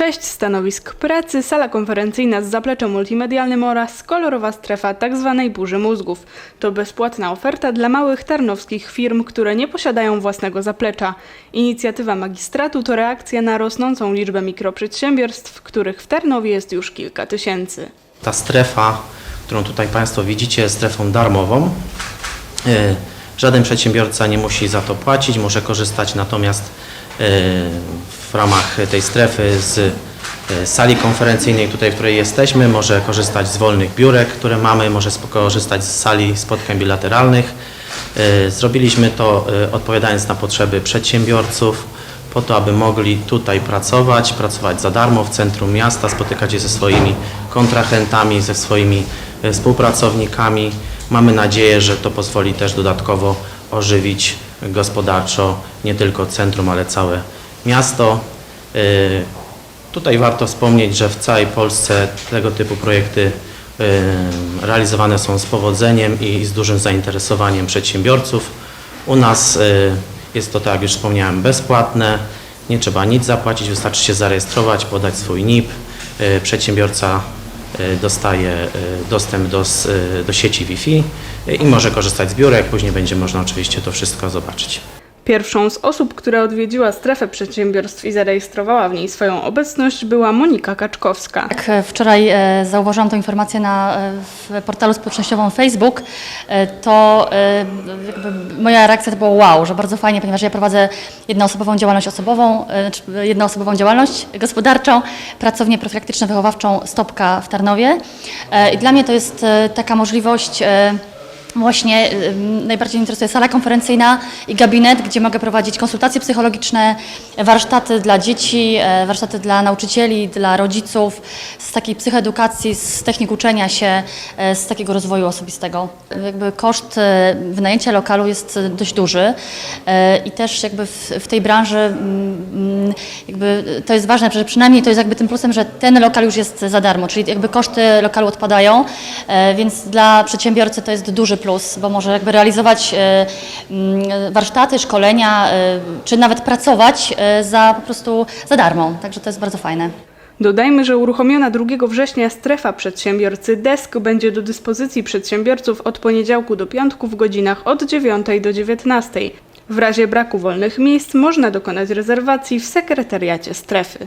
sześć stanowisk pracy, sala konferencyjna z zapleczem multimedialnym oraz kolorowa strefa tzw. burzy mózgów. To bezpłatna oferta dla małych tarnowskich firm, które nie posiadają własnego zaplecza. Inicjatywa magistratu to reakcja na rosnącą liczbę mikroprzedsiębiorstw, których w Tarnowie jest już kilka tysięcy. Ta strefa, którą tutaj Państwo widzicie, jest strefą darmową. E, Żaden przedsiębiorca nie musi za to płacić, może korzystać natomiast e, w ramach tej strefy z e, sali konferencyjnej, tutaj w której jesteśmy, może korzystać z wolnych biurek, które mamy, może korzystać z sali spotkań bilateralnych. E, Zrobiliśmy to e, odpowiadając na potrzeby przedsiębiorców, po to, aby mogli tutaj pracować, pracować za darmo w centrum miasta, spotykać się ze swoimi kontrahentami, ze swoimi współpracownikami. Mamy nadzieję, że to pozwoli też dodatkowo ożywić gospodarczo nie tylko centrum, ale całe miasto. E, Tutaj warto wspomnieć, że w całej Polsce tego typu projekty e, realizowane są z powodzeniem i z dużym zainteresowaniem przedsiębiorców. U nas e, jest to, tak jak już wspomniałem, bezpłatne, nie trzeba nic zapłacić, wystarczy się zarejestrować, podać swój NIP. Przedsiębiorca dostaje dostęp do, do sieci Wi-Fi i może korzystać z biurek, później będzie można oczywiście to wszystko zobaczyć. Pierwszą z osób, która odwiedziła strefę przedsiębiorstw i zarejestrowała w niej swoją obecność była Monika Kaczkowska. Jak e, wczoraj e, zauważyłam tę informację na, e, w portalu społecznościowym Facebook, to moja reakcja to było wow, że bardzo fajnie, ponieważ ja prowadzę jednoosobową działalność osobową, znaczy jednoosobową działalność gospodarczą, pracownię profilaktyczno-wychowawczą Stopka w Tarnowie i dla mnie to jest taka możliwość Właśnie y, najbardziej mnie interesuje sala konferencyjna i gabinet, gdzie mogę prowadzić konsultacje psychologiczne, warsztaty dla dzieci, e, warsztaty dla nauczycieli, dla rodziców, z takiej psychoedukacji, z technik uczenia się, e, z takiego rozwoju osobistego. Jakby koszt e, wynajęcia lokalu jest dość duży i też jakby w, tej branży mm, jakby to jest ważne, że przynajmniej to jest jakby tym plusem, że ten lokal już jest za darmo, czyli jakby koszty lokalu odpadają, więc dla przedsiębiorcy to jest duży plus, bo może jakby realizować e, mm, warsztaty, szkolenia, e, czy nawet pracować e, za po prostu za darmo, także to jest bardzo fajne. Dodajmy, że uruchomiona 2 września strefa przedsiębiorcy Desk będzie do dyspozycji przedsiębiorców od poniedziałku do piątku w godzinach od 9 do 19. W razie braku wolnych miejsc można dokonać rezerwacji w sekretariacie strefy.